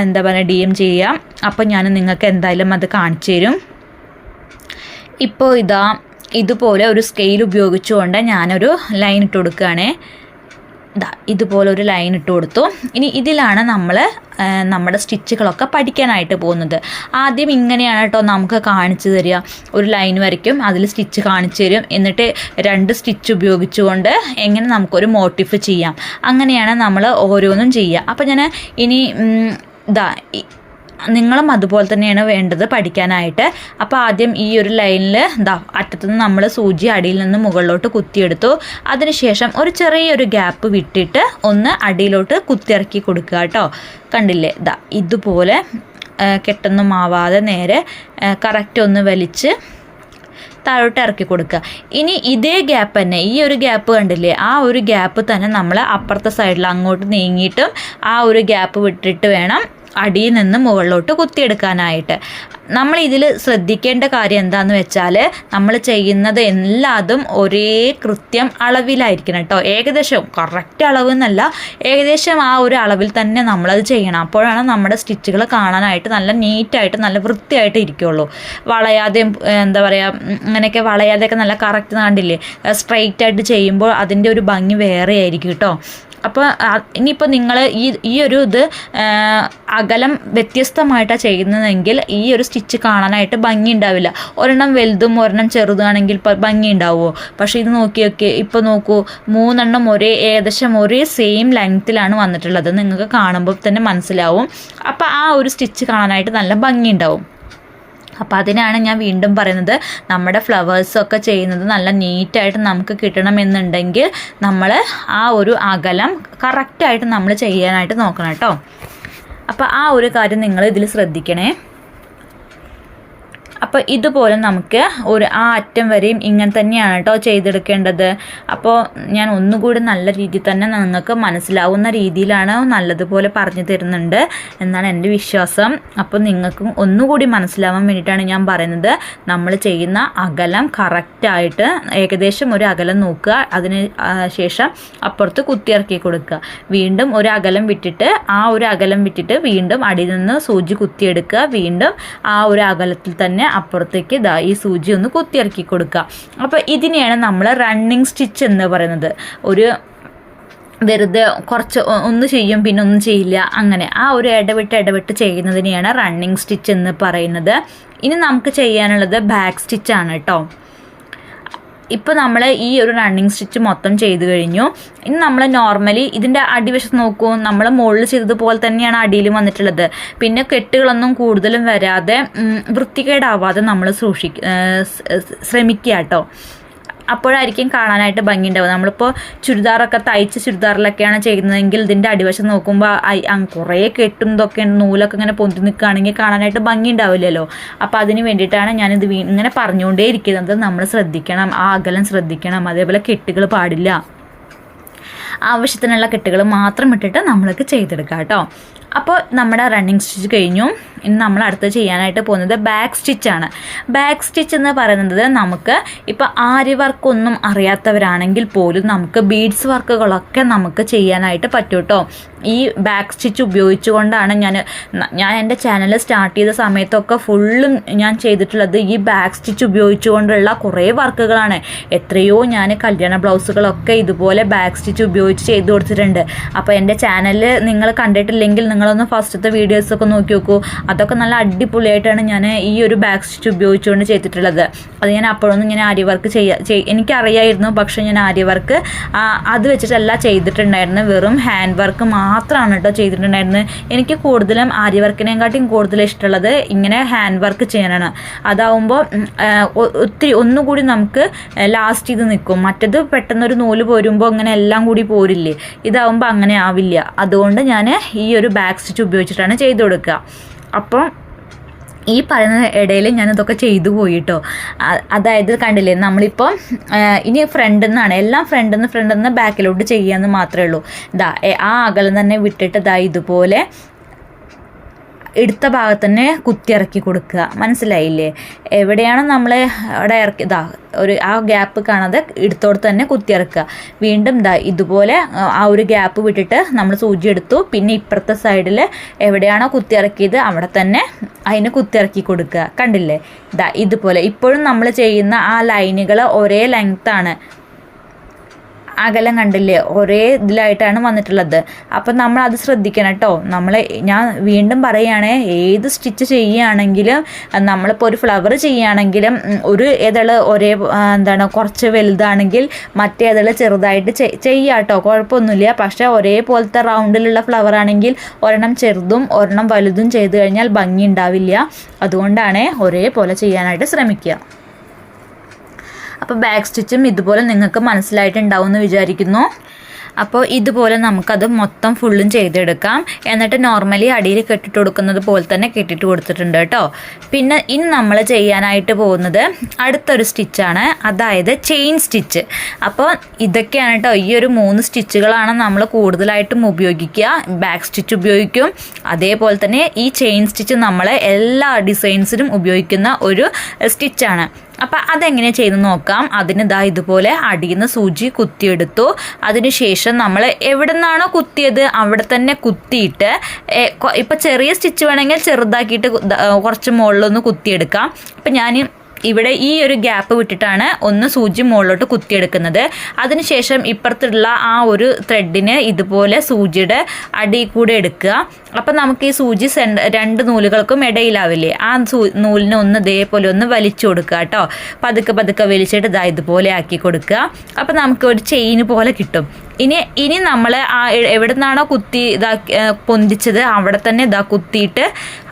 [SPEAKER 1] എന്താ പറയുക ഡി എം ചെയ്യാം. അപ്പോൾ ഞാൻ നിങ്ങൾക്ക് എന്തായാലും അത് കാണിച്ചു തരും. ഇപ്പോൾ ഇതാ ഇതുപോലെ ഒരു സ്കെയിൽ ഉപയോഗിച്ചുകൊണ്ട് ഞാനൊരു ലൈൻ ഇട്ട് കൊടുക്കുകയാണേ. ദാ ഇതുപോലെ ഒരു ലൈൻ ഇട്ട് കൊടുത്തു. ഇനി ഇതിലാണ് നമ്മൾ നമ്മുടെ സ്റ്റിച്ചുകളൊക്കെ പഠിക്കാനായിട്ട് പോകുന്നത്. ആദ്യം ഇങ്ങനെയാണ് കേട്ടോ നമുക്ക് കാണിച്ചു തരിക. ഒരു ലൈൻ വരയ്ക്കും അതിൽ സ്റ്റിച്ച് കാണിച്ചു തരും. എന്നിട്ട് രണ്ട് സ്റ്റിച്ച് ഉപയോഗിച്ചുകൊണ്ട് എങ്ങനെ നമുക്കൊരു മോട്ടിഫ് ചെയ്യാം. അങ്ങനെയാണ് നമ്മൾ ഓരോന്നും ചെയ്യുക. അപ്പോൾ ഞാൻ ഇനി ഇതാ നിങ്ങളും അതുപോലെ തന്നെയാണ് വേണ്ടത് പഠിക്കാനായിട്ട്. അപ്പോൾ ആദ്യം ഈ ഒരു ലൈനിൽ ദാ അറ്റത്തുനിന്ന് നമ്മൾ സൂചി അടിയിൽ നിന്ന് മുകളിലോട്ട് കുത്തിയെടുത്തു. അതിനുശേഷം ഒരു ചെറിയൊരു ഗ്യാപ്പ് വിട്ടിട്ട് ഒന്ന് അടിയിലോട്ട് കുത്തിയിറക്കി കൊടുക്കുക കേട്ടോ. കണ്ടില്ലേ? ദാ ഇതുപോലെ കെട്ടൊന്നും ആവാതെ നേരെ കറക്റ്റ് ഒന്ന് വലിച്ച് താഴോട്ട് ഇറക്കി കൊടുക്കുക. ഇനി ഇതേ ഗ്യാപ്പ് തന്നെ ഈ ഒരു ഗ്യാപ്പ് കണ്ടില്ലേ? ആ ഒരു ഗ്യാപ്പ് തന്നെ നമ്മൾ അപ്പുറത്തെ സൈഡിൽ അങ്ങോട്ട് നീങ്ങിയിട്ടും ആ ഒരു ഗ്യാപ്പ് വിട്ടിട്ട് വേണം അടിയിൽ നിന്ന് മുകളിലോട്ട് കുത്തിയെടുക്കാനായിട്ട്. നമ്മൾ ഇതിൽ ശ്രദ്ധിക്കേണ്ട കാര്യം എന്താണെന്ന് വെച്ചാൽ നമ്മൾ ചെയ്യുന്നത് എല്ലാതും ഒരേ കൃത്യം അളവിലായിരിക്കണം കേട്ടോ. ഏകദേശം കറക്റ്റ് അളവ് എന്നല്ല ഏകദേശം ആ ഒരു അളവിൽ തന്നെ നമ്മളത് ചെയ്യണം. അപ്പോഴാണ് നമ്മുടെ സ്റ്റിച്ചുകൾ കാണാനായിട്ട് നല്ല നീറ്റായിട്ട് നല്ല വൃത്തിയായിട്ട് ഇരിക്കുള്ളൂ. വളയാതെയും എന്താ പറയുക അങ്ങനെയൊക്കെ വളയാതെയൊക്കെ നല്ല കറക്റ്റ് കണ്ടില്ലേ സ്ട്രൈറ്റ് ആയിട്ട് ചെയ്യുമ്പോൾ അതിന്റെ ഒരു ഭംഗി വേറെ ആയിരിക്കും കേട്ടോ. അപ്പോൾ ഇനിയിപ്പോൾ നിങ്ങൾ ഈ ഈ ഒരു ഇത് അകലം വ്യത്യസ്തമായിട്ടാണ് ചെയ്യുന്നതെങ്കിൽ ഈ ഒരു സ്റ്റിച്ച് കാണാനായിട്ട് ഭംഗി ഉണ്ടാവില്ല ഒരെണ്ണം വലുതും ഒരെണ്ണം ചെറുതാണെങ്കിൽ ഭംഗി ഉണ്ടാവുമോ പക്ഷേ ഇത് നോക്കിയൊക്കെ ഇപ്പോൾ നോക്കൂ മൂന്നെണ്ണം ഒരേ ഏകദേശം ഒരേ സെയിം ലെങ്ത്തിലാണ് വന്നിട്ടുള്ളത്. നിങ്ങൾക്ക് കാണുമ്പോൾ തന്നെ മനസ്സിലാവും. അപ്പോൾ ആ ഒരു സ്റ്റിച്ച് കാണാനായിട്ട് നല്ല ഭംഗി ഉണ്ടാവും അപ്പോൾ അതിനാണ് ഞാൻ വീണ്ടും പറയുന്നത് നമ്മുടെ ഫ്ലവേഴ്സൊക്കെ ചെയ്യുന്നത് നല്ല നീറ്റായിട്ട് നമുക്ക് കിട്ടണമെന്നുണ്ടെങ്കിൽ നമ്മൾ ആ ഒരു അകലം കറക്റ്റായിട്ട് നമ്മൾ ചെയ്യാനായിട്ട് നോക്കണം കേട്ടോ. അപ്പോൾ ആ ഒരു കാര്യം നിങ്ങൾ ഇതിൽ ശ്രദ്ധിക്കണേ. അപ്പോൾ ഇതുപോലെ നമുക്ക് ഒരു ആ അറ്റം വരെയും ഇങ്ങനെ തന്നെയാണ് കേട്ടോ ചെയ്തെടുക്കേണ്ടത്. അപ്പോൾ ഞാൻ ഒന്നുകൂടി നല്ല രീതിയിൽ തന്നെ നിങ്ങൾക്ക് മനസ്സിലാവുന്ന രീതിയിലാണ് നല്ലതുപോലെ പറഞ്ഞു തരുന്നുണ്ട് എന്നാണ് എന്റെ വിശ്വാസം. അപ്പോൾ നിങ്ങൾക്കും ഒന്നുകൂടി മനസ്സിലാവാൻ വേണ്ടിയിട്ടാണ് ഞാൻ പറയുന്നത്. നമ്മൾ ചെയ്യുന്ന അകലം കറക്റ്റായിട്ട് ഏകദേശം ഒരു അകലം നോക്കുക. അതിന് ശേഷം അപ്പുറത്ത് കുത്തിയിറക്കി കൊടുക്കുക. വീണ്ടും ഒരു അകലം വിട്ടിട്ട് ആ ഒരു അകലം വിട്ടിട്ട് വീണ്ടും അടിയിൽ നിന്ന് സൂചി കുത്തിയെടുക്കുക. വീണ്ടും ആ ഒരു അകലത്തിൽ തന്നെ അപ്പുറത്തേക്ക് ഇതാ ഈ സൂചി ഒന്ന് കുത്തിയിറക്കി കൊടുക്കുക. അപ്പോൾ ഇതിനെയാണ് നമ്മൾ റണ്ണിങ് സ്റ്റിച്ച് എന്ന് പറയുന്നത്. ഒരു വെറുതെ കുറച്ച് ഒന്ന് ചെയ്യും പിന്നെ ഒന്നും ചെയ്യില്ല. അങ്ങനെ ആ ഒരു ഇടവിട്ട് ഇടവിട്ട് ചെയ്യുന്നതിനെയാണ് റണ്ണിങ് സ്റ്റിച്ച് എന്ന് പറയുന്നത്. ഇനി നമുക്ക് ചെയ്യാനുള്ളത് ബാക്ക് സ്റ്റിച്ചാണ് കേട്ടോ. ഇപ്പോൾ നമ്മൾ ഈ ഒരു റണ്ണിങ് സ്റ്റിച്ച് മൊത്തം ചെയ്ത് കഴിഞ്ഞു. ഇനി നമ്മൾ നോർമലി ഇതിന്റെ അടിവശത്ത് നോക്കൂ. നമ്മൾ മുകളിൽ ചെയ്തതുപോലെ തന്നെയാണ് അടിയിലും വന്നിട്ടുള്ളത്. പിന്നെ കെട്ടുകളൊന്നും കൂടുതലും വരാതെ വൃത്തികേടാവാതെ നമ്മൾ സൂക്ഷിക്ക ശ്രമിക്കുക കേട്ടോ അപ്പോഴായിരിക്കും കാണാനായിട്ട് ഭംഗി ഭംഗിയുണ്ടാവുക. നമ്മളിപ്പോൾ ചുരിദാറൊക്കെ തയ്ച്ച് ചുരിദാറിലൊക്കെയാണ് ചെയ്യുന്നതെങ്കിൽ ഇതിന്റെ അടിവശം നോക്കുമ്പോൾ കുറേ കെട്ടും ഇതൊക്കെ നൂലൊക്കെ ഇങ്ങനെ പൊന്തി നിൽക്കുകയാണെങ്കിൽ കാണാനായിട്ട് ഭംഗി ഉണ്ടാവില്ലല്ലോ അപ്പോൾ അതിന് വേണ്ടിയിട്ടാണ് ഞാനിത് ഇങ്ങനെ പറഞ്ഞുകൊണ്ടേ ഇരിക്കുന്നത് നമ്മൾ ശ്രദ്ധിക്കണം ആ അകലം ശ്രദ്ധിക്കണം. അതേപോലെ കെട്ടുകൾ പാടില്ല. ആവശ്യത്തിനുള്ള കെട്ടുകൾ മാത്രം ഇട്ടിട്ട് നമ്മൾക്ക് ചെയ്തെടുക്കാം കേട്ടോ. അപ്പോൾ നമ്മുടെ റണ്ണിങ് സ്റ്റിച്ച് കഴിഞ്ഞു. ഇനി നമ്മൾ അടുത്ത് ചെയ്യാനായിട്ട് പോകുന്നത് ബാക്ക് സ്റ്റിച്ചാണ് ബാക്ക് സ്റ്റിച്ച് എന്ന് പറയുന്നത് നമുക്ക് ഇപ്പോൾ ആരി വർക്കൊന്നും അറിയാത്തവരാണെങ്കിൽ പോലും നമുക്ക് ബീഡ്സ് വർക്കുകളൊക്കെ നമുക്ക് ചെയ്യാനായിട്ട് പറ്റും കേട്ടോ ഈ ബാക്ക് സ്റ്റിച്ച് ഉപയോഗിച്ചുകൊണ്ടാണ് ഞാൻ ഞാൻ എന്റെ ചാനൽ സ്റ്റാർട്ട് ചെയ്ത സമയത്തൊക്കെ ഫുള്ളും ഞാൻ ചെയ്തിട്ടുള്ളത് ഈ ബാക്ക് സ്റ്റിച്ച് ഉപയോഗിച്ചുകൊണ്ടുള്ള കുറേ വർക്കുകളാണ്. എത്രയോ ഞാൻ കല്യാണ ബ്ലൗസുകളൊക്കെ ഇതുപോലെ ബാക്ക് സ്റ്റിച്ച് ഉപയോഗിച്ച് ചെയ്തു കൊടുത്തിട്ടുണ്ട്. അപ്പോൾ എന്റെ ചാനൽ നിങ്ങൾ കണ്ടിട്ടില്ലെങ്കിൽ നിങ്ങളൊന്ന് ഫസ്റ്റത്തെ വീഡിയോസൊക്കെ നോക്കി നോക്കൂ. അതൊക്കെ നല്ല അടിപൊളിയായിട്ടാണ് ഞാൻ ഈ ഒരു ബാക്ക് സ്റ്റിച്ച് ഉപയോഗിച്ചുകൊണ്ട് ചെയ്തിട്ടുള്ളത്. അത് ഞാൻ അപ്പോഴൊന്നും ഞാൻ ആര്യ വർക്ക് ചെയ്യാ എനിക്കറിയായിരുന്നു. പക്ഷേ ഞാൻ ആര്യ വർക്ക് അത് വെച്ചിട്ടല്ല ചെയ്തിട്ടുണ്ടായിരുന്നു വെറും ഹാൻഡ് വർക്ക് മാത്രമാണ് കേട്ടോ ചെയ്തിട്ടുണ്ടായിരുന്നത്. എനിക്ക് കൂടുതലും ആര്യ വർക്കിനെക്കാട്ടിയും കൂടുതൽ ഇഷ്ടമുള്ളത് ഇങ്ങനെ ഹാൻഡ് വർക്ക് ചെയ്യാനാണ്. അതാവുമ്പോൾ ഒത്തിരി ഒന്നുകൂടി നമുക്ക് ലാസ്റ്റ് ഇത് നിൽക്കും. മറ്റത് പെട്ടെന്നൊരു നൂൽ പോരുമ്പോൾ അങ്ങനെ എല്ലാം കൂടി പോരില്ലേ? ഇതാവുമ്പോൾ അങ്ങനെ ആവില്ല. അതുകൊണ്ട് ഞാൻ ഈ ഒരു ബാക്ക് സ്റ്റിച്ച് ഉപയോഗിച്ചിട്ടാണ് ചെയ്തു കൊടുക്കുക. അപ്പം ഈ പറയുന്ന ഇടയിൽ ഞാനിതൊക്കെ ചെയ്തു പോയിട്ടോ. അതായത് കണ്ടില്ലേ നമ്മളിപ്പോൾ ഇനി ഫ്രണ്ടിൽ നിന്നാണ് എല്ലാം ഫ്രണ്ടിൽ നിന്ന് ഫ്രണ്ടിൽ നിന്ന് ബാക്കിലോട്ട് ചെയ്യാമെന്ന് മാത്രമേ ഉള്ളൂ. ഇതാ ആ അകലം തന്നെ വിട്ടിട്ട് ഇതാ ഇതുപോലെ എടുത്ത ഭാഗത്ത് തന്നെ കുത്തിയിറക്കി കൊടുക്കുക. മനസ്സിലായില്ലേ? എവിടെയാണ് നമ്മൾ അവിടെ ഇറക്കി ഇതാ ഒരു ആ ഗ്യാപ്പ് കാണാതെ എടുത്തോടത്ത് തന്നെ കുത്തിയിറക്കുക. വീണ്ടും ഇതാ ഇതുപോലെ ആ ഒരു ഗ്യാപ്പ് വിട്ടിട്ട് നമ്മൾ സൂചി എടുത്തു. പിന്നെ ഇപ്പുറത്തെ സൈഡിൽ എവിടെയാണോ കുത്തിയിറക്കിയത് അവിടെ തന്നെ അതിന് കുത്തിയിറക്കി കൊടുക്കുക. കണ്ടില്ലേ? ഇതാ ഇതുപോലെ. ഇപ്പോഴും നമ്മൾ ചെയ്യുന്ന ആ ലൈനുകൾ ഒരേ ലെങ്ത്താണ് അകലം കണ്ടില്ലേ? ഒരേ ഇതിലായിട്ടാണ് വന്നിട്ടുള്ളത്. അപ്പം നമ്മൾ അത് ശ്രദ്ധിക്കണം കേട്ടോ. നമ്മൾ ഞാൻ വീണ്ടും പറയുകയാണേ ഏത് സ്റ്റിച്ച് ചെയ്യുകയാണെങ്കിലും നമ്മളിപ്പോൾ ഒരു ഫ്ലവർ ചെയ്യുകയാണെങ്കിലും ഒരു ഇതൾ ഒരേ എന്താണ് കുറച്ച് വലുതാണെങ്കിൽ മറ്റേ ഇതൾ ചെറുതായിട്ട് ചെയ്യാം കേട്ടോ. കുഴപ്പമൊന്നുമില്ല. പക്ഷേ ഒരേപോലത്തെ റൗണ്ടിലുള്ള ഫ്ലവർ ആണെങ്കിൽ ഒരെണ്ണം ചെറുതും ഒരെണ്ണം വലുതും ചെയ്ത് കഴിഞ്ഞാൽ ഭംഗി ഉണ്ടാവില്ല. അതുകൊണ്ടാണ് ഒരേപോലെ ചെയ്യാനായിട്ട് ശ്രമിക്കുക. അപ്പോൾ ബാക്ക് സ്റ്റിച്ചും ഇതുപോലെ നിങ്ങൾക്ക് മനസ്സിലായിട്ടുണ്ടാവും എന്ന് വിചാരിക്കുന്നു. അപ്പോൾ ഇതുപോലെ നമുക്കത് മൊത്തം ഫുള്ളും ചെയ്തെടുക്കാം. എന്നിട്ട് നോർമലി അടിയിൽ കെട്ടിട്ട് കൊടുക്കുന്നത് പോലെ തന്നെ കെട്ടിട്ട് കൊടുത്തിട്ടുണ്ട് കേട്ടോ. പിന്നെ ഇനി നമ്മൾ ചെയ്യാനായിട്ട് പോകുന്നത് അടുത്തൊരു സ്റ്റിച്ചാണ്. അതായത് ചെയിൻ സ്റ്റിച്ച്. അപ്പോൾ ഇതൊക്കെയാണ് കേട്ടോ. ഈ ഒരു മൂന്ന് സ്റ്റിച്ചുകളാണ് നമ്മൾ കൂടുതലായിട്ടും ഉപയോഗിക്കുക. ബാക്ക് സ്റ്റിച്ച് ഉപയോഗിക്കും. അതേപോലെ തന്നെ ഈ ചെയിൻ സ്റ്റിച്ച് നമ്മൾ എല്ലാ ഡിസൈൻസിനും ഉപയോഗിക്കുന്ന ഒരു സ്റ്റിച്ചാണ്. അപ്പം അതെങ്ങനെയാണ് ചെയ്ത് നോക്കാം? അതിന് ഇതാ ഇതുപോലെ അടിയിൽ നിന്ന് സൂചി കുത്തിയെടുത്തു. അതിനുശേഷം നമ്മൾ എവിടെ നിന്നാണോ കുത്തിയത് അവിടെ തന്നെ കുത്തിയിട്ട് ഇപ്പം ചെറിയ സ്റ്റിച്ച് വേണമെങ്കിൽ ചെറുതാക്കിയിട്ട് കുറച്ച് മുകളിലൊന്ന് കുത്തിയെടുക്കാം. അപ്പം ഞാൻ ഇവിടെ ഈ ഒരു ഗ്യാപ്പ് വിട്ടിട്ടാണ് ഒന്ന് സൂചി മുകളിലോട്ട് കുത്തിയെടുക്കുന്നത്. അതിനുശേഷം ഇപ്പുറത്തുള്ള ആ ഒരു ത്രെഡിന് ഇതുപോലെ സൂചിയുടെ അടി കൂടെ എടുക്കുക. അപ്പം നമുക്ക് ഈ സൂചി രണ്ട് നൂലുകൾക്കും ഇടയിലാവില്ലേ? ആ നൂലിനെ ഒന്ന് ഇതേപോലെ ഒന്ന് വലിച്ചു കൊടുക്കുക കേട്ടോ. പതുക്കെ പതുക്കെ വലിച്ചിട്ട് ഇതാ ഇതുപോലെ ആക്കി കൊടുക്കുക. അപ്പം നമുക്ക് ഒരു ചെയിന് പോലെ കിട്ടും. ഇനി ഇനി നമ്മൾ ആ എവിടെ നിന്നാണോ കുത്തി ഇതാക്കി പൊന്തിച്ചത് അവിടെ തന്നെ ഇതാ കുത്തിയിട്ട്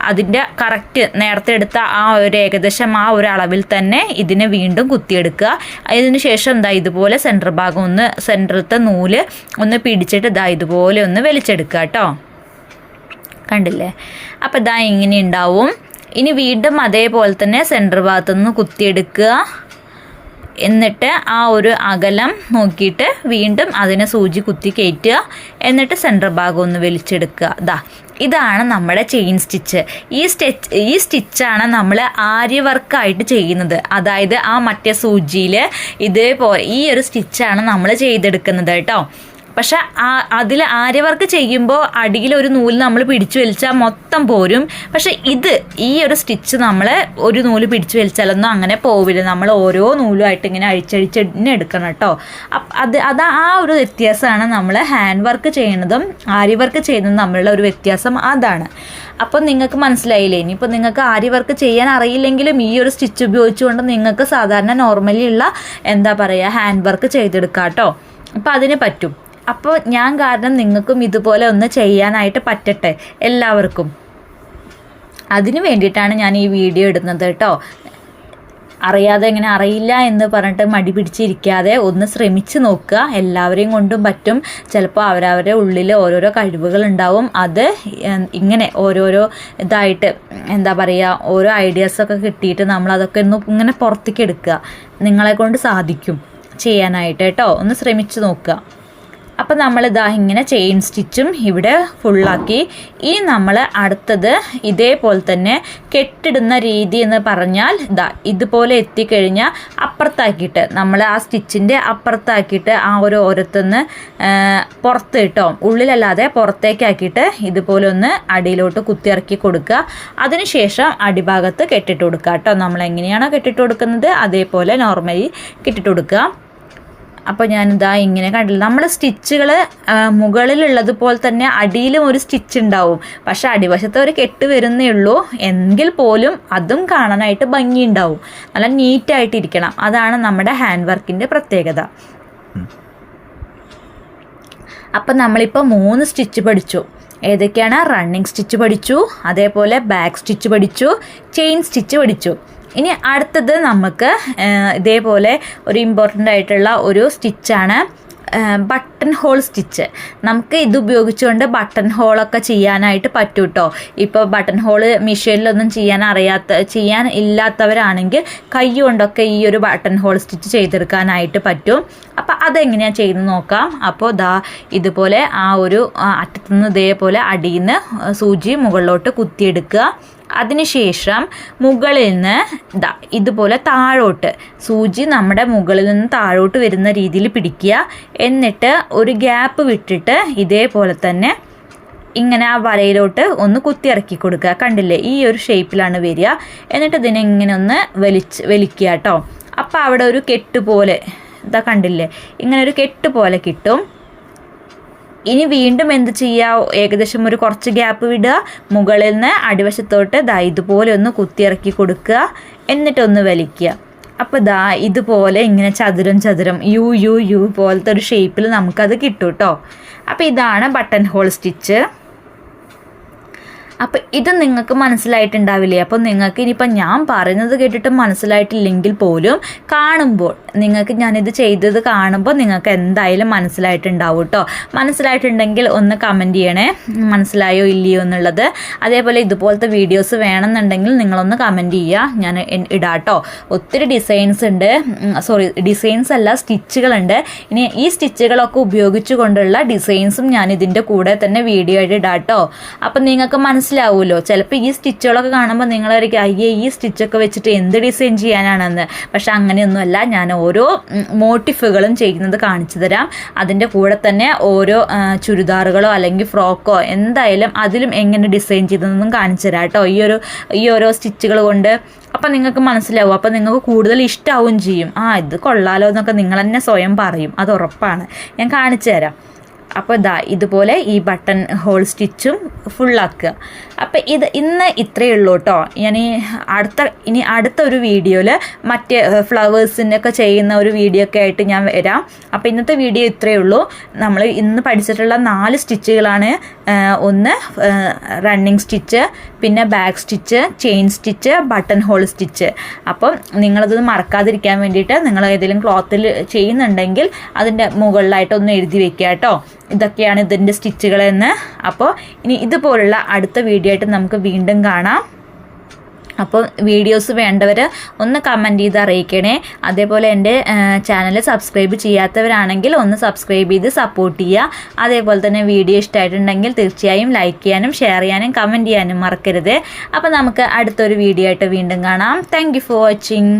[SPEAKER 1] അതിന്റെ കറക്റ്റ് നേരത്തെ എടുത്ത ആ ഒരു ഏകദേശം ആ ഒരു അളവിൽ തന്നെ ഇതിനെ വീണ്ടും കുത്തിയെടുക്കുക. അതിന് ശേഷം എന്താ ഇതുപോലെ സെന്റർ ഭാഗം ഒന്ന് സെന്ററിലത്തെ നൂൽ ഒന്ന് പിടിച്ചിട്ട് ഇതാ ഇതുപോലെ ഒന്ന് വലിച്ചെടുക്കുക കേട്ടോ. കണ്ടില്ലേ? അപ്പോൾ ഇതാ ഇങ്ങനെ ഉണ്ടാവും. ഇനി വീണ്ടും അതേപോലെ തന്നെ സെന്റർ ഭാഗത്തുനിന്ന് കുത്തിയെടുക്കുക. എന്നിട്ട് ആ ഒരു അകലം നോക്കിയിട്ട് വീണ്ടും അതിനെ സൂചി കുത്തി കയറ്റുക. എന്നിട്ട് സെന്റർ ഭാഗം ഒന്ന് വലിച്ചെടുക്കുക. ദാ ഇതാണ് നമ്മുടെ ചെയിൻ സ്റ്റിച്ച് ഈ സ്റ്റിച്ച് ഈ സ്റ്റിച്ചാണ് നമ്മൾ ആര്യ വർക്കായിട്ട് ചെയ്യുന്നത്. അതായത് ആ മറ്റേ സൂചിയിൽ ഇതേപോലെ ഈ ഒരു സ്റ്റിച്ചാണ് നമ്മൾ ചെയ്തെടുക്കുന്നത് കേട്ടോ. പക്ഷെ ആ അതിൽ ആര്യവർക്ക് ചെയ്യുമ്പോൾ അടിയിൽ ഒരു നൂൽ നമ്മൾ പിടിച്ചു വലിച്ചാൽ മൊത്തം പോരും. പക്ഷെ ഇത് ഈ ഒരു സ്റ്റിച്ച് നമ്മൾ ഒരു നൂൽ പിടിച്ചു വലിച്ചാലൊന്നും അങ്ങനെ പോവില്ല. നമ്മൾ ഓരോ നൂലുമായിട്ട് ഇങ്ങനെ അഴിച്ചഴിച്ചെന്നെ എടുക്കണം കേട്ടോ. അത് അത് ആ ഒരു വ്യത്യാസമാണ് നമ്മൾ ഹാൻഡ് വർക്ക് ചെയ്യുന്നതും ആര്യ വർക്ക് ചെയ്യുന്നതും തമ്മിലുള്ള ഒരു വ്യത്യാസം അതാണ്. അപ്പോൾ നിങ്ങൾക്ക് മനസ്സിലായില്ലേ? ഇനിയിപ്പോൾ നിങ്ങൾക്ക് ആര്യ വർക്ക് ചെയ്യാൻ അറിയില്ലെങ്കിലും ഈ ഒരു സ്റ്റിച്ച് ഉപയോഗിച്ചുകൊണ്ട് നിങ്ങൾക്ക് സാധാരണ നോർമലി ഉള്ള എന്താ പറയുക ഹാൻഡ് വർക്ക് ചെയ്തെടുക്കാം കേട്ടോ. അപ്പോൾ അതിന് പറ്റും. അപ്പോൾ ഞാൻ കാരണം നിങ്ങൾക്കും ഇതുപോലെ ഒന്ന് ചെയ്യാനായിട്ട് പറ്റട്ടെ എല്ലാവർക്കും. അതിനു വേണ്ടിയിട്ടാണ് ഞാൻ ഈ വീഡിയോ ഇടുന്നത് കേട്ടോ. അറിയാതെ ഇങ്ങനെ അറിയില്ല എന്ന് പറഞ്ഞിട്ട് മടി പിടിച്ചിരിക്കാതെ ഒന്ന് ശ്രമിച്ച് നോക്കുക. എല്ലാവരെയും കൊണ്ടും പറ്റും. ചിലപ്പോൾ അവരവരുടെ ഉള്ളിൽ ഓരോരോ കഴിവുകൾ ഉണ്ടാവും. അത് ഇങ്ങനെ ഓരോരോ ഇതായിട്ട് എന്താ പറയുക ഓരോ ഐഡിയാസൊക്കെ കിട്ടിയിട്ട് നമ്മൾ അതൊക്കെ ഒന്ന് ഇങ്ങനെ പുറത്തേക്ക് എടുക്കുക. നിങ്ങളെ കൊണ്ട് സാധിക്കും ചെയ്യാനായിട്ട് കേട്ടോ. ഒന്ന് ശ്രമിച്ചു നോക്കുക. അപ്പം ഇതാ ഇങ്ങനെ ചെയിൻ സ്റ്റിച്ചും ഇവിടെ ഫുള്ളാക്കി ഈ നമ്മൾ അടുത്തത് ഇതേപോലെ തന്നെ കെട്ടിടുന്ന രീതി എന്ന് പറഞ്ഞാൽ ഇതാ ഇതുപോലെ എത്തിക്കഴിഞ്ഞാൽ അപ്പുറത്താക്കിയിട്ട് നമ്മൾ ആ സ്റ്റിച്ചിന്റെ അപ്പുറത്താക്കിയിട്ട് ആ ഒരു ഓരത്തുനിന്ന് പുറത്ത് കിട്ടോ ഉള്ളിലല്ലാതെ പുറത്തേക്കാക്കിയിട്ട് ഇതുപോലെ ഒന്ന് അടിയിലോട്ട് കുത്തിയിറക്കി കൊടുക്കുക. അതിനുശേഷം അടിഭാഗത്ത് കെട്ടിട്ട് കൊടുക്കുക കേട്ടോ. നമ്മൾ എങ്ങനെയാണോ കെട്ടിട്ട് കൊടുക്കുന്നത് അതേപോലെ നോർമലി കെട്ടിട്ട് കൊടുക്കുക. അപ്പോൾ ഞാനിതാ ഇങ്ങനെ കണ്ടില്ല. നമ്മൾ സ്റ്റിച്ചുകൾ മുകളിലുള്ളതുപോലെ തന്നെ അടിയിലും ഒരു സ്റ്റിച്ച് ഉണ്ടാവും. പക്ഷെ അടിവശത്ത് ഒരു കെട്ട് വരുന്നേ ഉള്ളൂ. എങ്കിൽ പോലും അതും കാണാനായിട്ട് ഭംഗിയുണ്ടാവും. നല്ല നീറ്റായിട്ടിരിക്കണം. അതാണ് നമ്മുടെ ഹാൻഡ് വർക്കിന്റെ പ്രത്യേകത. അപ്പം നമ്മളിപ്പോൾ മൂന്ന് സ്റ്റിച്ച് പഠിച്ചു. ഏതൊക്കെയാണ്? റണ്ണിങ് സ്റ്റിച്ച് പഠിച്ചു. അതേപോലെ ബാക്ക് സ്റ്റിച്ച് പഠിച്ചു. ചെയിൻ സ്റ്റിച്ച് പഠിച്ചു. ഇനി അടുത്തത് നമുക്ക് ഇതേപോലെ ഒരു ഇമ്പോർട്ടന്റ് ആയിട്ടുള്ള ഒരു സ്റ്റിച്ചാണ് ബട്ടൺ ഹോൾ സ്റ്റിച്ച് നമുക്ക് ഇത് ഉപയോഗിച്ചുകൊണ്ട് ബട്ടൺ ഹോളൊക്കെ ചെയ്യാനായിട്ട് പറ്റും കേട്ടോ ഇപ്പോൾ ബട്ടൺ ഹോൾ മെഷീനിലൊന്നും ചെയ്യാൻ അറിയാത്ത ചെയ്യാൻ ഇല്ലാത്തവരാണെങ്കിൽ കൈ കൊണ്ടൊക്കെ ഈ ഒരു ബട്ടൺ ഹോൾ സ്റ്റിച്ച് ചെയ്തെടുക്കാനായിട്ട് പറ്റും. അപ്പോൾ അതെങ്ങനെയാണ് ചെയ്ത് നോക്കാം. അപ്പോൾ ദാ ഇതുപോലെ ആ ഒരു അറ്റത്തുനിന്ന് ഇതേപോലെ അടിയിൽ നിന്ന് സൂചി മുകളിലോട്ട് കുത്തിയെടുക്കുക. അതിനുശേഷം മുകളിൽ നിന്ന് ഇതാ ഇതുപോലെ താഴോട്ട് സൂചി നമ്മുടെ മുകളിൽ നിന്ന് താഴോട്ട് വരുന്ന രീതിയിൽ പിടിക്കുക. എന്നിട്ട് ഒരു ഗ്യാപ്പ് വിട്ടിട്ട് ഇതേപോലെ തന്നെ ഇങ്ങനെ ആ വരയിലോട്ട് ഒന്ന് കുത്തിയിറക്കി കൊടുക്കുക. കണ്ടില്ലേ? ഈ ഒരു ഷേപ്പിലാണ് വരിക. എന്നിട്ട് ഇതിനെ ഇങ്ങനെ ഒന്ന് വലിച്ച് വലിക്കുക കേട്ടോ. അപ്പോൾ അവിടെ ഒരു കെട്ട് പോലെ ഇതാ കണ്ടില്ലേ? ഇങ്ങനെ ഒരു കെട്ട് പോലെ കിട്ടും. ഇനി വീണ്ടും എന്ത് ചെയ്യുക ഏകദേശം ഒരു കുറച്ച് ഗ്യാപ്പ് വിടുക. മുകളിൽ നിന്ന് അടിവശത്തോട്ട് ദാ ഇതുപോലെ ഒന്ന് കുത്തിയിറക്കി കൊടുക്കുക. എന്നിട്ടൊന്ന് വലിക്കുക. അപ്പോൾ ദാ ഇതുപോലെ ഇങ്ങനെ ചതുരം ചതുരം യു യു യു പോലത്തെ ഒരു ഷേപ്പിൽ നമുക്കത് കിട്ടും കേട്ടോ അപ്പോൾ ഇതാണ് ബട്ടൺ ഹോൾ സ്റ്റിച്ച് അപ്പം ഇത് നിങ്ങൾക്ക് മനസ്സിലായിട്ടുണ്ടാവില്ലേ? അപ്പോൾ നിങ്ങൾക്ക് ഇനിയിപ്പോൾ ഞാൻ പറയുന്നത് കേട്ടിട്ട് മനസ്സിലായിട്ടില്ലെങ്കിൽ പോലും കാണുമ്പോൾ നിങ്ങൾക്ക് ഞാനിത് ചെയ്തത് കാണുമ്പോൾ നിങ്ങൾക്ക് എന്തായാലും മനസ്സിലായിട്ടുണ്ടാവും കേട്ടോ മനസ്സിലായിട്ടുണ്ടെങ്കിൽ ഒന്ന് കമന്റ് ചെയ്യണേ. മനസ്സിലായോ ഇല്ലയോ എന്നുള്ളത്. അതേപോലെ ഇതുപോലത്തെ വീഡിയോസ് വേണമെന്നുണ്ടെങ്കിൽ നിങ്ങളൊന്ന് കമന്റ് ചെയ്യുക. ഞാൻ ഇടാട്ടോ ഒത്തിരി ഡിസൈൻസ് ഉണ്ട്. സോറി ഡിസൈൻസ് അല്ല സ്റ്റിച്ചുകളുണ്ട്. ഇനി ഈ സ്റ്റിച്ചുകളൊക്കെ ഉപയോഗിച്ചുകൊണ്ടുള്ള ഡിസൈൻസും ഞാൻ ഇതിന്റെ കൂടെ തന്നെ വീഡിയോ ആയിട്ട് ഇടാട്ടോ അപ്പം നിങ്ങൾക്ക് മനസ്സിലായി മനസ്സിലാവുമല്ലോ ചിലപ്പോൾ ഈ സ്റ്റിച്ചുകളൊക്കെ കാണുമ്പോൾ നിങ്ങളായിരിക്കും അയ്യേ ഈ സ്റ്റിച്ചൊക്കെ വെച്ചിട്ട് എന്ത് ഡിസൈൻ ചെയ്യാനാണെന്ന്? പക്ഷെ അങ്ങനെയൊന്നുമല്ല. ഞാൻ ഓരോ മോട്ടിഫുകളും ചെയ്യുന്നത് കാണിച്ചു തരാം. അതിന്റെ കൂടെ തന്നെ ഓരോ ചുരിദാറുകളോ അല്ലെങ്കിൽ ഫ്രോക്കോ എന്തായാലും അതിലും എങ്ങനെ ഡിസൈൻ ചെയ്തതെന്നും കാണിച്ചു തരാം കേട്ടോ. ഈ ഒരു ഈ ഓരോ സ്റ്റിച്ചുകൾ കൊണ്ട് അപ്പം നിങ്ങൾക്ക് മനസ്സിലാവും. അപ്പം നിങ്ങൾക്ക് കൂടുതൽ ഇഷ്ടമാവും ചെയ്യും. ആ ഇത് കൊള്ളാലോ എന്നൊക്കെ നിങ്ങൾ തന്നെ സ്വയം പറയും. അത് ഉറപ്പാണ്. ഞാൻ കാണിച്ചു തരാം. അപ്പോൾ ഇതാ ഇതുപോലെ ഈ ബട്ടൺ ഹോൾ സ്റ്റിച്ചും ഫുള്ളാക്കുക അപ്പോൾ ഇത് ഇന്ന് ഇത്രയേ ഉള്ളൂ കേട്ടോ ഞാൻ അടുത്ത ഇനി അടുത്ത ഒരു വീഡിയോയിൽ മറ്റേ ഫ്ലവേഴ്സിനൊക്കെ ചെയ്യുന്ന ഒരു വീഡിയോ ഒക്കെ ആയിട്ട് ഞാൻ വരാം. അപ്പോൾ ഇന്നത്തെ വീഡിയോ ഇത്രയേ ഉള്ളൂ. നമ്മൾ ഇന്ന് പഠിച്ചിട്ടുള്ള നാല് സ്റ്റിച്ചുകളാണ് ഒന്ന് റണ്ണിങ് സ്റ്റിച്ച് പിന്നെ back stitch chain stitch button hole stitch അപ്പം നിങ്ങളത് മറക്കാതിരിക്കാൻ വേണ്ടിയിട്ട് നിങ്ങൾ ഏതെങ്കിലും ക്ലോത്തിൽ ചെയ്യുന്നുണ്ടെങ്കിൽ അതിന്റെ മുകളിലായിട്ട് ഒന്ന് എഴുതി വെക്കുക കേട്ടോ ഇതൊക്കെയാണ് ഇതിന്റെ സ്റ്റിച്ചുകളെന്ന് അപ്പോൾ ഇനി ഇതുപോലുള്ള അടുത്ത വീഡിയോ ആയിട്ട് നമുക്ക് വീണ്ടും കാണാം. അപ്പോൾ വീഡിയോസ് വേണ്ടവർ ഒന്ന് കമന്റ് ചെയ്ത് അറിയിക്കണേ. അതേപോലെ എന്റെ ചാനൽ സബ്സ്ക്രൈബ് ചെയ്യാത്തവരാണെങ്കിൽ ഒന്ന് സബ്സ്ക്രൈബ് ചെയ്ത് സപ്പോർട്ട് ചെയ്യുക. അതേപോലെ തന്നെ വീഡിയോ ഇഷ്ടമായിട്ടുണ്ടെങ്കിൽ തീർച്ചയായും ലൈക്ക് ചെയ്യാനും ഷെയർ ചെയ്യാനും കമന്റ് ചെയ്യാനും മറക്കരുത്. അപ്പോൾ നമുക്ക് അടുത്തൊരു വീഡിയോ ആയിട്ട് വീണ്ടും കാണാം. Thank for watching